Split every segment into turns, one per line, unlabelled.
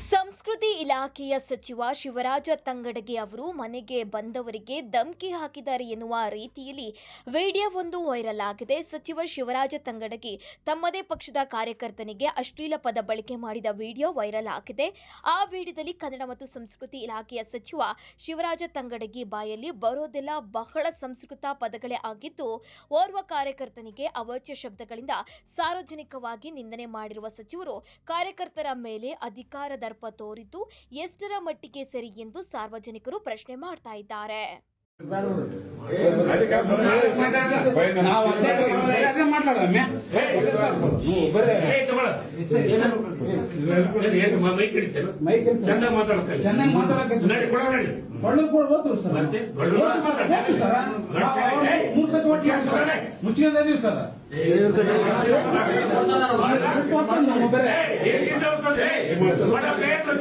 ಸಂಸ್ಕೃತಿ ಇಲಾಖೆಯ ಸಚಿವ ಶಿವರಾಜ ತಂಗಡಗಿ ಅವರು ಮನೆಗೆ ಬಂದವರಿಗೆ ಧಮಕಿ ಹಾಕಿದ್ದಾರೆ ಎನ್ನುವ ರೀತಿಯಲ್ಲಿ ವಿಡಿಯೋವೊಂದು ವೈರಲ್ ಆಗಿದೆ. ಸಚಿವ ಶಿವರಾಜ ತಂಗಡಗಿ ತಮ್ಮದೇ ಪಕ್ಷದ ಕಾರ್ಯಕರ್ತನಿಗೆ ಅಶ್ಲೀಲ ಪದ ಬಳಕೆ ಮಾಡಿದ ವಿಡಿಯೋ ವೈರಲ್ ಆಗಿದೆ. ಆ ವಿಡಿಯೋದಲ್ಲಿ ಕನ್ನಡ ಮತ್ತು ಸಂಸ್ಕೃತಿ ಇಲಾಖೆಯ ಸಚಿವ ಶಿವರಾಜ ತಂಗಡಗಿ ಬಾಯಲ್ಲಿ ಬರೋದೆಲ್ಲ ಬಹಳ ಸಂಸ್ಕೃತ ಪದಗಳೇ ಆಗಿದ್ದು, ಓರ್ವ ಕಾರ್ಯಕರ್ತನಿಗೆ ಅವಾಚ್ಯ ಶಬ್ದಗಳಿಂದ ಸಾರ್ವಜನಿಕವಾಗಿ ನಿಂದನೆ ಮಾಡಿರುವ ಸಚಿವರು ಕಾರ್ಯಕರ್ತರ ಮೇಲೆ ಅಧಿಕಾರ ದರ್ಪ ತೋರಿದ್ದು ಎಷ್ಟರ ಮಟ್ಟಿಗೆ ಸರಿ ಎಂದು ಸಾರ್ವಜನಿಕರು ಪ್ರಶ್ನೆ ಮಾಡ್ತಾ ಇದ್ದಾರೆ
ಹೋದ್ರು ಸರ್
పోతే మన
పేర్లు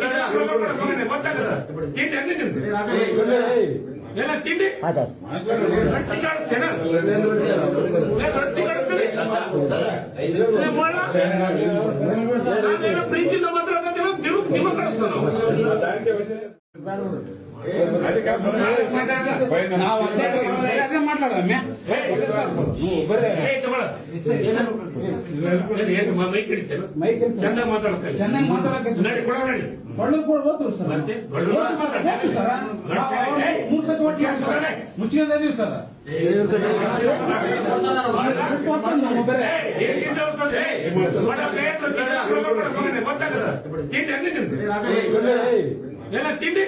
మొత్తం కదా. తిండి
అన్ని తిండి? ప్రీతితో మాత్రం దిగు దిగు
కడుస్తున్నావు
ಚೆನ್ನಾಗಿ ಮಾತಾಡ್ತಾರೆ
ಚೆನ್ನಾಗಿ
ಕೂಡ
ಸರ್. ಮುಚ್ಕೊಂಡಿದ್ದೀವಿ ಸರ್ ಬೇರೆ.
నేను తిండి.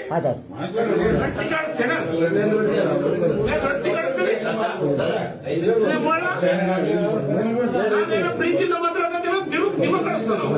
ప్రీతితో మాత్రం దేవుడు దివ కడుస్తున్నావు